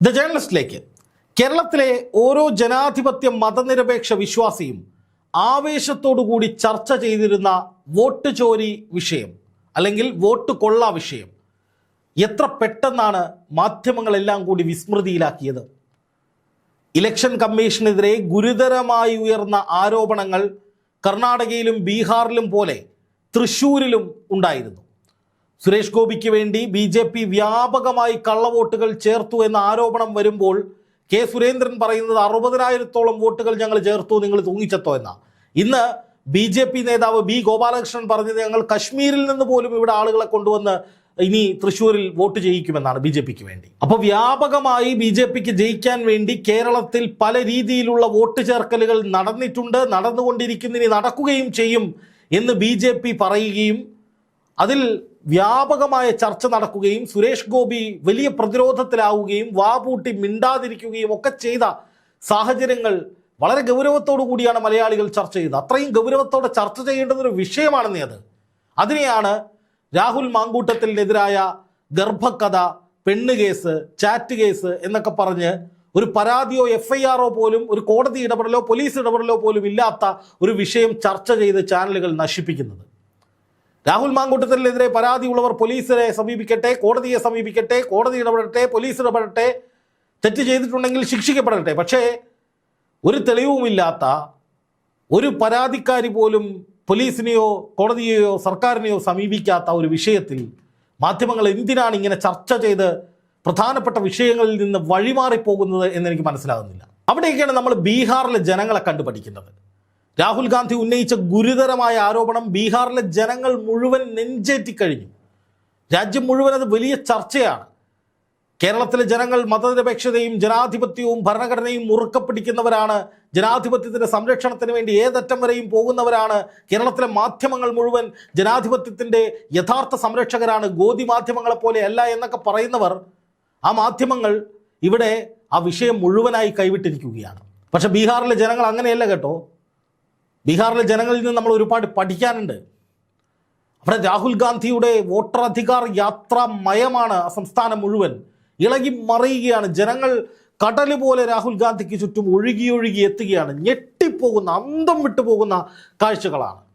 The ജേർണലിസ്റ്റിലേക്ക് കേരളത്തിലെ ഓരോ ജനാധിപത്യ മതനിരപേക്ഷ വിശ്വാസിയും ആവേശത്തോടുകൂടി ചർച്ച ചെയ്തിരുന്ന വോട്ട് ചോരി വിഷയം അല്ലെങ്കിൽ വോട്ട് കൊള്ള വിഷയം എത്ര പെട്ടെന്നാണ് മാധ്യമങ്ങളെല്ലാം കൂടി വിസ്മൃതിയിലാക്കിയത്? ഇലക്ഷൻ കമ്മീഷനെതിരെ ഗുരുതരമായി ഉയർന്ന ആരോപണങ്ങൾ കർണാടകയിലും ബീഹാറിലും പോലെ തൃശ്ശൂരിലും ഉണ്ടായിരുന്നു. സുരേഷ് ഗോപിക്ക് വേണ്ടി ബി ജെ പി വ്യാപകമായി കള്ളവോട്ടുകൾ ചേർത്തു എന്ന ആരോപണം വരുമ്പോൾ കെ സുരേന്ദ്രൻ പറയുന്നത് അറുപതിനായിരത്തോളം വോട്ടുകൾ ഞങ്ങൾ ചേർത്തു നിങ്ങൾ തൂങ്ങിച്ചെത്തോ എന്ന. ഇന്ന് ബി ജെ പി നേതാവ് ബി ഗോപാലകൃഷ്ണൻ പറഞ്ഞത് ഞങ്ങൾ കശ്മീരിൽ നിന്ന് പോലും ഇവിടെ ആളുകളെ കൊണ്ടുവന്ന് ഇനി തൃശ്ശൂരിൽ വോട്ട് ചെയ്യിക്കുമെന്നാണ് ബി ജെ പിക്ക് വേണ്ടി. അപ്പോൾ വ്യാപകമായി ബി ജെ പിക്ക് ജയിക്കാൻ വേണ്ടി കേരളത്തിൽ പല രീതിയിലുള്ള വോട്ട് ചേർക്കലുകൾ നടന്നിട്ടുണ്ട് നടന്നുകൊണ്ടിരിക്കുന്ന ഇനി നടക്കുകയും ചെയ്യും എന്ന് ബി പറയുകയും അതിൽ വ്യാപകമായ ചർച്ച നടക്കുകയും സുരേഷ് ഗോപി വലിയ പ്രതിരോധത്തിലാവുകയും വാപൂട്ടി മിണ്ടാതിരിക്കുകയും ഒക്കെ ചെയ്ത സാഹചര്യങ്ങൾ വളരെ ഗൗരവത്തോടു കൂടിയാണ് മലയാളികൾ ചർച്ച ചെയ്തത്. അത്രയും ഗൗരവത്തോടെ ചർച്ച ചെയ്യേണ്ടത് ഒരു വിഷയമാണെന്നേ അത്. അതിനെയാണ് രാഹുൽ മാങ്കൂട്ടത്തിനെതിരായ ഗർഭക്കഥ പെണ്ണ് കേസ് ചാറ്റ് കേസ് എന്നൊക്കെ പറഞ്ഞ് ഒരു പരാതിയോ എഫ് ഐ ആറോ പോലും ഒരു കോടതി ഇടപെടലോ പോലീസ് ഇടപെടലോ പോലും ഇല്ലാത്ത ഒരു വിഷയം ചർച്ച ചെയ്ത് ചാനലുകൾ നശിപ്പിക്കുന്നത്. രാഹുൽ മാങ്കൂട്ടത്തിനെതിരെ പരാതിയുള്ളവർ പോലീസിനെ സമീപിക്കട്ടെ കോടതിയെ സമീപിക്കട്ടെ കോടതി ഇടപെടട്ടെ പോലീസ് ഇടപെടട്ടെ തെറ്റ് ചെയ്തിട്ടുണ്ടെങ്കിൽ ശിക്ഷിക്കപ്പെടട്ടെ. പക്ഷേ ഒരു തെളിവുമില്ലാത്ത ഒരു പരാതിക്കാരി പോലും പോലീസിനെയോ കോടതിയെയോ സർക്കാരിനെയോ സമീപിക്കാത്ത ഒരു വിഷയത്തിൽ മാധ്യമങ്ങൾ എന്തിനാണ് ഇങ്ങനെ ചർച്ച ചെയ്ത് പ്രധാനപ്പെട്ട വിഷയങ്ങളിൽ നിന്ന് വഴിമാറിപ്പോകുന്നത് എന്നെനിക്ക് മനസ്സിലാകുന്നില്ല. അവിടെയൊക്കെയാണ് നമ്മൾ ബീഹാറിലെ ജനങ്ങളെ കണ്ടു പഠിക്കുന്നത് രാഹുൽ ഗാന്ധി ഉന്നയിച്ച ഗുരുതരമായ ആരോപണം ബീഹാറിലെ ജനങ്ങൾ മുഴുവൻ നെഞ്ചേറ്റിക്കഴിഞ്ഞു. രാജ്യം മുഴുവൻ അത് വലിയ ചർച്ചയാണ്. കേരളത്തിലെ ജനങ്ങൾ മതനിരപേക്ഷതയും ജനാധിപത്യവും ഭരണഘടനയും മുറുക്കപ്പിടിക്കുന്നവരാണ് ജനാധിപത്യത്തിന്റെ സംരക്ഷണത്തിന് വേണ്ടി ഏതറ്റം വരെയും പോകുന്നവരാണ്. കേരളത്തിലെ മാധ്യമങ്ങൾ മുഴുവൻ ജനാധിപത്യത്തിന്റെ യഥാർത്ഥ സംരക്ഷകരാണ്. ഗോതി മാധ്യമങ്ങളെപ്പോലെ അല്ല എന്നൊക്കെ പറയുന്നവർ ആ മാധ്യമങ്ങൾ ഇവിടെ ആ വിഷയം മുഴുവനായി കൈവിട്ടിരിക്കുകയാണ്. പക്ഷേ ബീഹാറിലെ ജനങ്ങൾ അങ്ങനെയല്ല കേട്ടോ. ബീഹാറിലെ ജനങ്ങളിൽ നിന്ന് നമ്മൾ ഒരുപാട് പഠിക്കാനുണ്ട്. അവിടെ രാഹുൽ ഗാന്ധിയുടെ വോട്ടർ അധികാർ യാത്രാ മയമാണ് ആ സംസ്ഥാനം മുഴുവൻ ഇളകി മറിയുകയാണ്. ജനങ്ങൾ കടൽ പോലെ രാഹുൽ ഗാന്ധിക്ക് ചുറ്റും ഒഴുകി ഒഴുകി എത്തുകയാണ്. ഞെട്ടിപ്പോകുന്ന അന്തം വിട്ടു പോകുന്ന കാഴ്ചകളാണ്.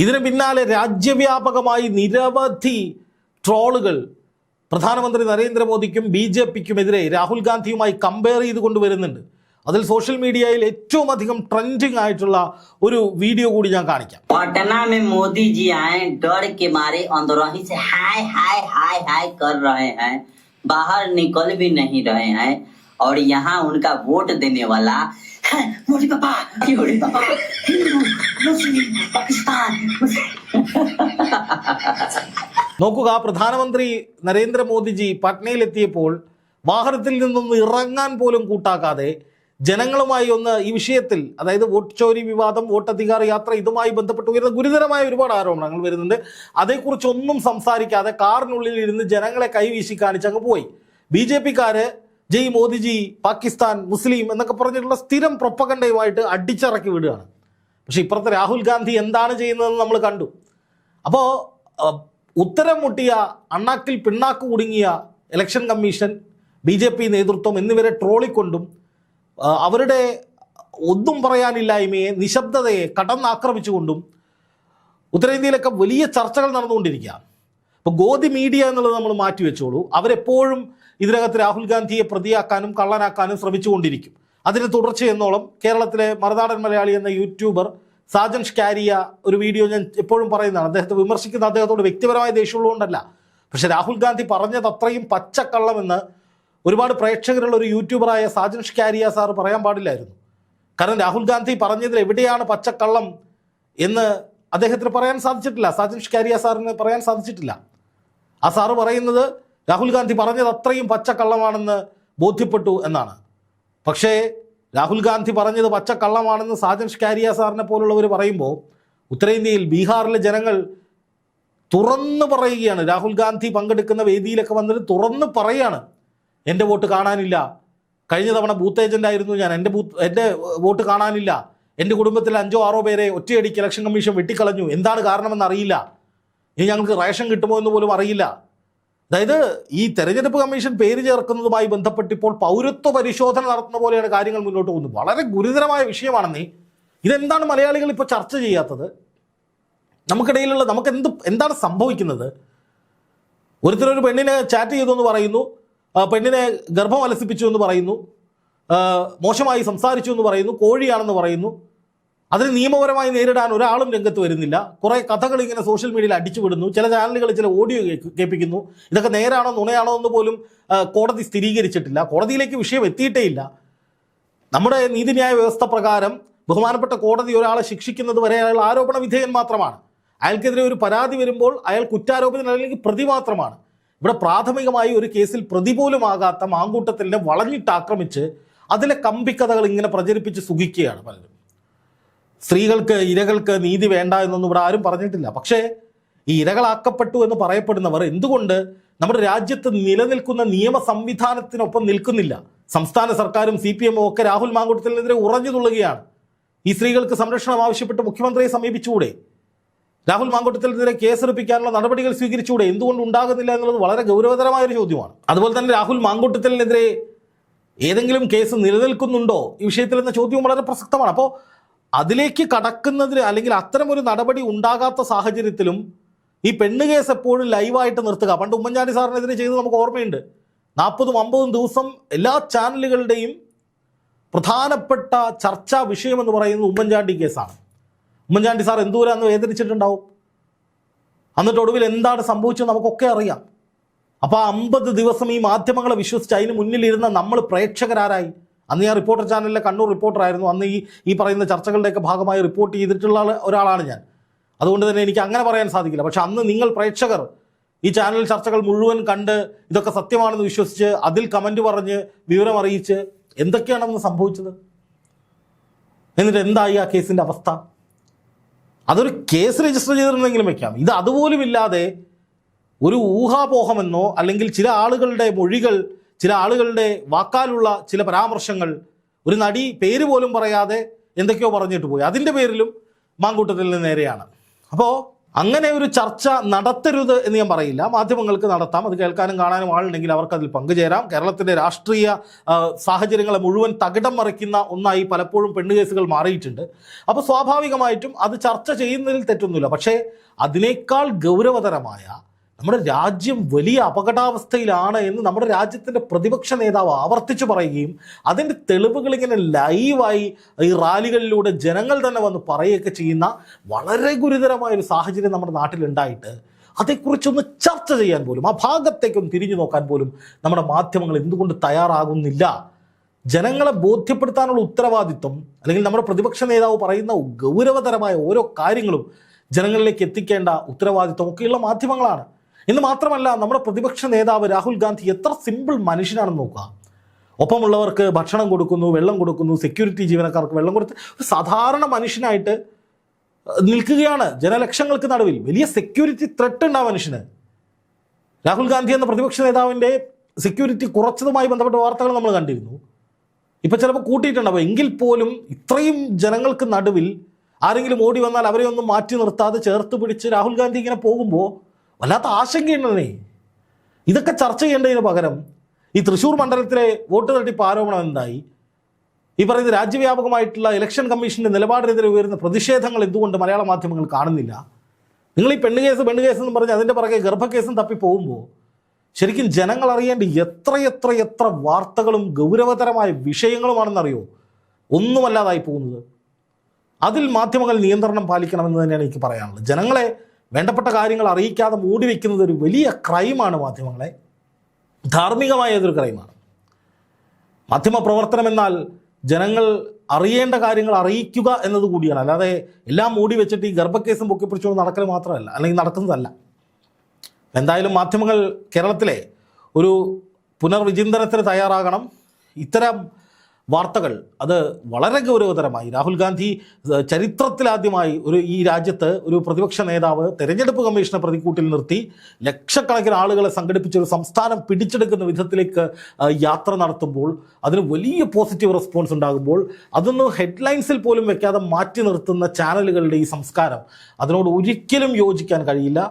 ഇതിന് പിന്നാലെ രാജ്യവ്യാപകമായി നിരവധി ട്രോളുകൾ പ്രധാനമന്ത്രി നരേന്ദ്രമോദിക്കും ബി ജെ പിക്കുമെതിരെ രാഹുൽ ഗാന്ധിയുമായി കമ്പയർ ചെയ്ത് കൊണ്ടുവരുന്നുണ്ട് അതിൽ സോഷ്യൽ മീഡിയയിൽ ഏറ്റവും അധികം ട്രെൻഡിങ് ആയിട്ടുള്ള ഒരു വീഡിയോ കൂടി ഞാൻ കാണിക്കാം पटना में मोदी जी आए डर के मारे अंदरोही से हाय हाय हाय हाय कर रहे हैं बाहर निकल भी नहीं रहे हैं और यहाँ उनका वोट देने वाला മുടി പപ്പ മുടി പപ്പ ഹിന്ദു മുസ്ലിം പാകിസ്ഥാൻ നോക്കുക പ്രധാനമന്ത്രി നരേന്ദ്രമോദിജി പട്നയിലെത്തിയപ്പോൾ വാഹനത്തിൽ നിന്നൊന്ന് ഇറങ്ങാൻ പോലും കൂട്ടാക്കാതെ ജനങ്ങളുമായി ഒന്ന് ഈ വിഷയത്തിൽ അതായത് വോട്ട് ചോരി വിവാദം വോട്ടധികാര യാത്ര ഇതുമായി ബന്ധപ്പെട്ട് ഉയർന്ന ഗുരുതരമായ ഒരുപാട് ആരോപണങ്ങൾ വരുന്നുണ്ട്. അതേക്കുറിച്ചൊന്നും സംസാരിക്കാതെ കാറിനുള്ളിൽ ഇരുന്ന് ജനങ്ങളെ കൈവീശി കാണിച്ച് അങ്ങ് പോയി. ബി ജെ പിക്കാര് ജയ് മോദിജി പാകിസ്ഥാൻ മുസ്ലിം എന്നൊക്കെ പറഞ്ഞിട്ടുള്ള സ്ഥിരം പ്രൊപ്പകണ്ടയുമായിട്ട് അടിച്ചിറക്കി വിടുകയാണ്. പക്ഷെ ഇപ്പുറത്തെ രാഹുൽ ഗാന്ധി എന്താണ് ചെയ്യുന്നതെന്ന് നമ്മൾ കണ്ടു. അപ്പോൾ ഉത്തരം മുട്ടിയ അണ്ണാക്കിൽ പിണ്ണാക്ക് കുടുങ്ങിയ election commission B J P നേതൃത്വം എന്നിവരെ ട്രോളിക്കൊണ്ടും അവരുടെ ഒന്നും പറയാനില്ലായ്മയെ നിശബ്ദതയെ കടന്നാക്രമിച്ചുകൊണ്ടും ഉത്തരേന്ത്യയിലൊക്കെ വലിയ ചർച്ചകൾ നടന്നുകൊണ്ടിരിക്കുക അപ്പോൾ ഗോതി മീഡിയ എന്നുള്ളത് നമ്മൾ മാറ്റിവെച്ചോളൂ. അവരെപ്പോഴും ഇതിനകത്ത് രാഹുൽ ഗാന്ധിയെ പ്രതിയാക്കാനും കള്ളനാക്കാനും ശ്രമിച്ചുകൊണ്ടിരിക്കും. അതിന് തുടർച്ചയെന്നോളം കേരളത്തിലെ മറുനാടൻ മലയാളി എന്ന യൂട്യൂബർ സാജൻ ഷ്കാരിയ ഒരു വീഡിയോ ഞാൻ എപ്പോഴും പറയുന്നതാണ്. അദ്ദേഹത്തെ വിമർശിക്കുന്ന അദ്ദേഹത്തോട് വ്യക്തിപരമായ ദേഷ്യമുള്ളതുകൊണ്ടല്ല. പക്ഷെ രാഹുൽ ഗാന്ധി പറഞ്ഞത് അത്രയും പച്ചക്കള്ളമെന്ന് ഒരുപാട് പ്രേക്ഷകരുള്ള ഒരു യൂട്യൂബറായ സാജൻ ഷ്കാരിയ സാർ പറയാൻ പാടില്ലായിരുന്നു. കാരണം രാഹുൽ ഗാന്ധി പറഞ്ഞതിൽ എവിടെയാണ് പച്ചക്കള്ളം എന്ന് അദ്ദേഹത്തിന് പറയാൻ സാധിച്ചിട്ടില്ല. സാജൻ ഷ്കാരിയ സാറിന് പറയാൻ സാധിച്ചിട്ടില്ല. ആ സാറ് പറയുന്നത് രാഹുൽ ഗാന്ധി പറഞ്ഞത് അത്രയും പച്ചക്കള്ളമാണെന്ന് ബോധ്യപ്പെട്ടു എന്നാണ്. പക്ഷേ രാഹുൽ ഗാന്ധി പറഞ്ഞത് പച്ചക്കള്ളമാണെന്ന് സാജൻ ഷ്കാരിയ സാറിനെ പോലുള്ളവർ പറയുമ്പോൾ ഉത്തരേന്ത്യയിൽ ബീഹാറിലെ ജനങ്ങൾ തുറന്നു പറയുകയാണ്. രാഹുൽ ഗാന്ധി പങ്കെടുക്കുന്ന വേദിയിലൊക്കെ വന്നിട്ട് തുറന്ന് പറയാണ്. എന്റെ വോട്ട് കാണാനില്ല. കഴിഞ്ഞ തവണ ബൂത്ത് ഏജന്റ് ആയിരുന്നു ഞാൻ. എന്റെ ബൂത്ത് എന്റെ വോട്ട് കാണാനില്ല. എന്റെ കുടുംബത്തിൽ അഞ്ചോ ആറോ പേരെ ഒറ്റയടിക്ക് ഇലക്ഷൻ കമ്മീഷൻ വെട്ടിക്കളഞ്ഞു. എന്താണ് കാരണമെന്ന് അറിയില്ല. ഇനി ഞങ്ങൾക്ക് റേഷൻ കിട്ടുമോ എന്ന് പോലും അറിയില്ല. അതായത് ഈ തെരഞ്ഞെടുപ്പ് കമ്മീഷൻ പേര് ചേർക്കുന്നതുമായി ബന്ധപ്പെട്ട് ഇപ്പോൾ പൗരത്വ പരിശോധന നടത്തുന്ന പോലെയാണ് കാര്യങ്ങൾ മുന്നോട്ട് പോകുന്നത്. വളരെ ഗുരുതരമായ വിഷയമാണെന്നേ. ഇതെന്താണ് മലയാളികൾ ഇപ്പോൾ ചർച്ച ചെയ്യാത്തത്? നമുക്കിടയിലുള്ള നമുക്ക് എന്ത് എന്താണ് സംഭവിക്കുന്നത്? ഒരുത്തരൊരു പെണ്ണിനെ ചാറ്റ് ചെയ്തു എന്ന് പറയുന്നു. പെണ്ണിനെ ഗർഭം അലസിപ്പിച്ചു എന്ന് പറയുന്നു. മോശമായി സംസാരിച്ചു എന്ന് പറയുന്നു. കോഴിയാണെന്ന് പറയുന്നു. അതിന് നിയമപരമായി നേരിടാൻ ഒരാളും രംഗത്ത് വരുന്നില്ല. കുറേ കഥകൾ ഇങ്ങനെ സോഷ്യൽ മീഡിയയിൽ അടിച്ചുവിടുന്നു ചില ചാനലുകൾ ചില ഓഡിയോ കേൾപ്പിക്കുന്നു. ഇതൊക്കെ നേരാണോ നുണയാണോ എന്ന് പോലും കോടതി സ്ഥിരീകരിച്ചിട്ടില്ല. കോടതിയിലേക്ക് വിഷയം എത്തിയിട്ടേ ഇല്ല. നമ്മുടെ നീതിന്യായ വ്യവസ്ഥ പ്രകാരം ബഹുമാനപ്പെട്ട കോടതി ഒരാളെ ശിക്ഷിക്കുന്നത് വരെ അയാൾ ആരോപണ വിധേയൻ മാത്രമാണ്. അയാൾക്കെതിരെ ഒരു പരാതി വരുമ്പോൾ അയാൾ കുറ്റാരോപിതൻ അല്ലെങ്കിൽ പ്രതി മാത്രമാണ്. ഇവിടെ പ്രാഥമികമായി ഒരു കേസിൽ പ്രതി പോലും ആകാത്ത മാങ്കൂട്ടത്തിനെ വളഞ്ഞിട്ട് ആക്രമിച്ച് അതിലെ കമ്പിക്കഥകൾ ഇങ്ങനെ പ്രചരിപ്പിച്ച് സുഖിക്കുകയാണ് പലരും. സ്ത്രീകൾക്ക് ഇരകൾക്ക് നീതി വേണ്ട എന്നൊന്നും ഇവിടെ ആരും പറഞ്ഞിട്ടില്ല. പക്ഷേ ഈ ഇരകളാക്കപ്പെട്ടു എന്ന് പറയപ്പെടുന്നവർ എന്തുകൊണ്ട് നമ്മുടെ രാജ്യത്ത് നിലനിൽക്കുന്ന നിയമ സംവിധാനത്തിനൊപ്പം നിൽക്കുന്നില്ല? സംസ്ഥാന സർക്കാരും സി പി എമ്മും ഒക്കെ രാഹുൽ മാങ്കുട്ടത്തിനെതിരെ ഉറഞ്ഞു തുള്ളുകയാണ്. ഈ സ്ത്രീകൾക്ക് സംരക്ഷണം ആവശ്യപ്പെട്ട് മുഖ്യമന്ത്രിയെ സമീപിച്ചുകൂടെ? രാഹുൽ മാങ്കൂട്ടത്തിനെതിരെ കേസെടുപ്പിക്കാനുള്ള നടപടികൾ സ്വീകരിച്ചുകൂടെ? എന്തുകൊണ്ട് ഉണ്ടാകുന്നില്ല എന്നുള്ളത് വളരെ ഗൗരവതരമായ ഒരു ചോദ്യമാണ്. അതുപോലെ തന്നെ രാഹുൽ മാങ്കൂട്ടത്തിനെതിരെ ഏതെങ്കിലും കേസ് നിലനിൽക്കുന്നുണ്ടോ? ഈ വിഷയത്തിൽ എന്ന ചോദ്യവും വളരെ പ്രസക്തമാണ്. അപ്പോൾ അതിലേക്ക് കടക്കുന്നതിന് അല്ലെങ്കിൽ അത്തരം ഒരു നടപടി ഉണ്ടാകാത്ത സാഹചര്യത്തിലും ഈ പെണ്ണ് കേസ് എപ്പോഴും ലൈവായിട്ട് നിർത്തുക. പണ്ട് ഉമ്മൻചാണ്ടി സാറിനെതിരെ ചെയ്ത് നമുക്ക് ഓർമ്മയുണ്ട്. നാൽപ്പതും അമ്പതും ദിവസം എല്ലാ ചാനലുകളുടെയും പ്രധാനപ്പെട്ട ചർച്ചാ വിഷയമെന്ന് പറയുന്നത് ഉമ്മൻചാണ്ടി കേസാണ്. ഉമ്മൻചാണ്ടി സാർ എന്തോരം അന്ന് വേദനിച്ചിട്ടുണ്ടാവും. എന്നിട്ട് ഒടുവിൽ എന്താണ് സംഭവിച്ചത് നമുക്കൊക്കെ അറിയാം. അപ്പോൾ അമ്പത് ദിവസം ഈ മാധ്യമങ്ങളെ വിശ്വസിച്ച് അതിന് മുന്നിലിരുന്ന നമ്മൾ പ്രേക്ഷകരാരായി? അന്ന് ഞാൻ റിപ്പോർട്ടർ ചാനലിലെ കണ്ണൂർ റിപ്പോർട്ടറായിരുന്നു അന്ന് ഈ ഈ പറയുന്ന ചർച്ചകളുടെയൊക്കെ ഭാഗമായി റിപ്പോർട്ട് ചെയ്തിട്ടുള്ള ഒരാളാണ് ഞാൻ. അതുകൊണ്ട് തന്നെ എനിക്ക് അങ്ങനെ പറയാൻ സാധിക്കില്ല. പക്ഷെ അന്ന് നിങ്ങൾ പ്രേക്ഷകർ ഈ ചാനൽ ചർച്ചകൾ മുഴുവൻ കണ്ട് ഇതൊക്കെ സത്യമാണെന്ന് വിശ്വസിച്ച് അതിൽ കമന്റ് പറഞ്ഞ് വിവരം അറിയിച്ച് എന്തൊക്കെയാണെന്ന് സംഭവിച്ചത്? എന്നിട്ട് എന്തായി ആ കേസിന്റെ അവസ്ഥ? അതൊരു കേസ് രജിസ്റ്റർ ചെയ്തിരുന്നെങ്കിലും വെക്കാം. ഇത് അതുപോലുമില്ലാതെ ഒരു ഊഹാപോഹമെന്നോ അല്ലെങ്കിൽ ചില ആളുകളുടെ മൊഴികൾ ചില ആളുകളുടെ വാക്കാലുള്ള ചില പരാമർശങ്ങൾ ഒരു നടി പേര് പോലും പറയാതെ എന്തൊക്കെയോ പറഞ്ഞിട്ട് പോയി. അതിന്റെ പേരിലും മാങ്കൂട്ടത്തിൽ നേരെയാണ്. അപ്പോൾ അങ്ങനെ ഒരു ചർച്ച നടത്തരുത് എന്ന് ഞാൻ പറയില്ല. മാധ്യമങ്ങൾക്ക് നടത്താം. അത് കേൾക്കാനും കാണാനും ആളുണ്ടെങ്കിൽ അവർക്ക് അതിൽ പങ്കുചേരാം. കേരളത്തിന്റെ രാഷ്ട്രീയ സാഹചര്യങ്ങളെ മുഴുവൻ തകിടം മറിക്കുന്ന ഒന്നായി പലപ്പോഴും പെണ്ണുകേസുകൾ മാറിയിട്ടുണ്ട്. അപ്പോൾ സ്വാഭാവികമായിട്ടും അത് ചർച്ച ചെയ്യുന്നതിൽ തെറ്റൊന്നുമില്ല. പക്ഷേ അതിനേക്കാൾ ഗൗരവതരമായ നമ്മുടെ രാജ്യം വലിയ അപകടാവസ്ഥയിലാണ് എന്ന് നമ്മുടെ രാജ്യത്തിന്റെ പ്രതിപക്ഷ നേതാവ് ആവർത്തിച്ചു പറയുകയും അതിന്റെ തെളിവുകൾ ഇങ്ങനെ ലൈവായി ഈ റാലികളിലൂടെ ജനങ്ങൾ തന്നെ വന്ന് പറയുകയൊക്കെ ചെയ്യുന്ന വളരെ ഗുരുതരമായ ഒരു സാഹചര്യം നമ്മുടെ നാട്ടിലുണ്ടായിട്ട് അതേക്കുറിച്ചൊന്ന് ചർച്ച ചെയ്യാൻ പോലും ആ ഭാഗത്തേക്കൊന്ന് തിരിഞ്ഞു നോക്കാൻ പോലും നമ്മുടെ മാധ്യമങ്ങൾ എന്തുകൊണ്ട് തയ്യാറാകുന്നില്ല? ജനങ്ങളെ ബോധ്യപ്പെടുത്താനുള്ള ഉത്തരവാദിത്വം അല്ലെങ്കിൽ നമ്മുടെ പ്രതിപക്ഷ നേതാവ് പറയുന്ന ഗൗരവതരമായ ഓരോ കാര്യങ്ങളും ജനങ്ങളിലേക്ക് എത്തിക്കേണ്ട ഉത്തരവാദിത്വം ഒക്കെയുള്ള മാധ്യമങ്ങളാണ്. എന്ന് മാത്രമല്ല നമ്മുടെ പ്രതിപക്ഷ നേതാവ് രാഹുൽ ഗാന്ധി എത്ര സിമ്പിൾ മനുഷ്യനാണെന്ന് നോക്കുക. ഒപ്പമുള്ളവർക്ക് ഭക്ഷണം കൊടുക്കുന്നു വെള്ളം കൊടുക്കുന്നു സെക്യൂരിറ്റി ജീവനക്കാർക്ക് വെള്ളം കൊടുത്ത് ഒരു സാധാരണ മനുഷ്യനായിട്ട് നിൽക്കുകയാണ് ജനലക്ഷങ്ങൾക്ക് നടുവിൽ. വലിയ സെക്യൂരിറ്റി ത്രെട്ട് ഉണ്ട് ആ മനുഷ്യന്. രാഹുൽ ഗാന്ധി എന്ന പ്രതിപക്ഷ നേതാവിന്റെ സെക്യൂരിറ്റി കുറച്ചതുമായി ബന്ധപ്പെട്ട വാർത്തകൾ നമ്മൾ കണ്ടിരുന്നു. ഇപ്പം ചിലപ്പോൾ കൂട്ടിയിട്ടുണ്ടാവും എങ്കിൽ പോലും ഇത്രയും ജനങ്ങൾക്ക് നടുവിൽ ആരെങ്കിലും ഓടി വന്നാൽ അവരെ ഒന്നും മാറ്റി നിർത്താതെ ചേർത്ത് പിടിച്ച് രാഹുൽ ഗാന്ധി ഇങ്ങനെ പോകുമ്പോൾ വല്ലാത്ത ആശങ്കയുണ്ടെന്നേ ഇതൊക്കെ ചർച്ച ചെയ്യേണ്ടതിന് പകരം ഈ തൃശ്ശൂർ മണ്ഡലത്തിലെ വോട്ട് തട്ടിപ്പ് ആരോപണം എന്തായി? ഈ പറയുന്ന രാജ്യവ്യാപകമായിട്ടുള്ള ഇലക്ഷൻ കമ്മീഷന്റെ നിലപാടിനെതിരെ ഉയരുന്ന പ്രതിഷേധങ്ങൾ എന്തുകൊണ്ട് മലയാള മാധ്യമങ്ങൾ കാണുന്നില്ല? നിങ്ങൾ ഈ പെണ്ണ് കേസ് കേസ് എന്ന് പറഞ്ഞ് അതിന്റെ പുറകെ ഗർഭക്കേസും തപ്പി പോകുമ്പോൾ ശരിക്കും ജനങ്ങൾ അറിയേണ്ട എത്രയെത്ര എത്ര വാർത്തകളും ഗൗരവതരമായ വിഷയങ്ങളുമാണെന്നറിയോ? ഒന്നുമല്ലാതായി പോകുന്നത്. അതിൽ മാധ്യമങ്ങൾ നിയന്ത്രണം പാലിക്കണമെന്ന് തന്നെയാണ് എനിക്ക് പറയാനുള്ളത്. ജനങ്ങളെ വേണ്ടപ്പെട്ട കാര്യങ്ങൾ അറിയിക്കാതെ മൂടി വയ്ക്കുന്നത് ഒരു വലിയ ക്രൈമാണ് മാധ്യമങ്ങളെ. ധാർമ്മികമായ ഏതൊരു ക്രൈമാണ്? മാധ്യമ പ്രവർത്തനം എന്നാൽ ജനങ്ങൾ അറിയേണ്ട കാര്യങ്ങൾ അറിയിക്കുക എന്നത് കൂടിയാണ്. അല്ലാതെ എല്ലാം മൂടി വെച്ചിട്ട് ഈ ഗർഭക്കേസും പൊക്കിപ്പിടിച്ചുകൊണ്ട് നടക്കൽ മാത്രമല്ല അല്ലെങ്കിൽ നടക്കുന്നതല്ല. എന്തായാലും മാധ്യമങ്ങൾ കേരളത്തിലെ ഒരു പുനർവിചിന്തനത്തിന് തയ്യാറാകണം. ഇത്തരം വാർത്തകൾ. അത് വളരെ ഗൗരവതരമായി. രാഹുൽ ഗാന്ധി ചരിത്രത്തിലാദ്യമായി ഒരു ഈ രാജ്യത്ത് ഒരു പ്രതിപക്ഷ നേതാവ് തെരഞ്ഞെടുപ്പ് കമ്മീഷനെ പ്രതിക്കൂട്ടിൽ നിർത്തി. ലക്ഷക്കണക്കിന് ആളുകളെ സംഘടിപ്പിച്ച ഒരു സംസ്ഥാനം പിടിച്ചെടുക്കുന്ന വിധത്തിലേക്ക് യാത്ര നടത്തുമ്പോൾ അതിന് വലിയ പോസിറ്റീവ് റെസ്പോൺസ് ഉണ്ടാകുമ്പോൾ അതൊന്നും ഹെഡ്ലൈൻസിൽ പോലും വെക്കാതെ മാറ്റി നിർത്തുന്ന ചാനലുകളുടെ ഈ സംസ്കാരം അതിനോട് ഒരിക്കലും യോജിക്കാൻ കഴിയില്ല.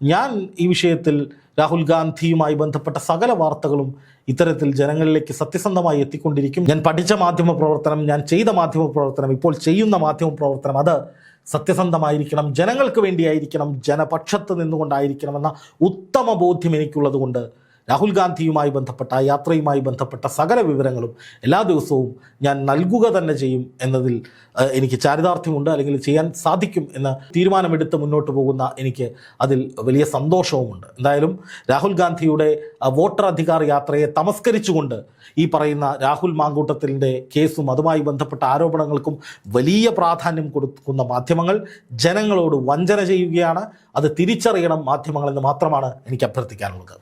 ഞാൻ ഈ വിഷയത്തിൽ രാഹുൽ ഗാന്ധിയുമായി ബന്ധപ്പെട്ട സകല വാർത്തകളും ഇത്തരത്തിൽ ജനങ്ങളിലേക്ക് സത്യസന്ധമായി എത്തിക്കൊണ്ടിരിക്കും. ഞാൻ പഠിച്ച മാധ്യമ പ്രവർത്തനം ഞാൻ ചെയ്ത മാധ്യമ പ്രവർത്തനം ഇപ്പോൾ ചെയ്യുന്ന മാധ്യമ പ്രവർത്തനം അത് സത്യസന്ധമായിരിക്കണം ജനങ്ങൾക്ക് വേണ്ടിയായിരിക്കണം ജനപക്ഷത്ത് നിന്നുകൊണ്ടായിരിക്കണമെന്ന ഉത്തമ ബോധ്യം എനിക്കുള്ളത് കൊണ്ട് രാഹുൽ ഗാന്ധിയുമായി ബന്ധപ്പെട്ട യാത്രയുമായി ബന്ധപ്പെട്ട സകല വിവരങ്ങളും എല്ലാ ദിവസവും ഞാൻ നൽകുക തന്നെ ചെയ്യും എന്നതിൽ എനിക്ക് ചാരിതാർത്ഥ്യമുണ്ട് അല്ലെങ്കിൽ ചെയ്യാൻ സാധിക്കും എന്ന തീരുമാനമെടുത്ത് മുന്നോട്ട് പോകുന്ന എനിക്ക് അതിൽ വലിയ സന്തോഷവുമുണ്ട്. എന്തായാലും രാഹുൽ ഗാന്ധിയുടെ വോട്ടർ അധികാർ യാത്രയെ തമസ്കരിച്ചുകൊണ്ട് ഈ പറയുന്ന രാഹുൽ മാങ്കൂട്ടത്തിന്റെ കേസും അതുമായി ബന്ധപ്പെട്ട ആരോപണങ്ങൾക്കും വലിയ പ്രാധാന്യം കൊടുക്കുന്ന മാധ്യമങ്ങൾ ജനങ്ങളോട് വഞ്ചന ചെയ്യുകയാണ്. അത് തിരിച്ചറിയണം മാധ്യമങ്ങളെന്ന് മാത്രമാണ് എനിക്ക് അഭ്യർത്ഥിക്കാനുള്ളത്.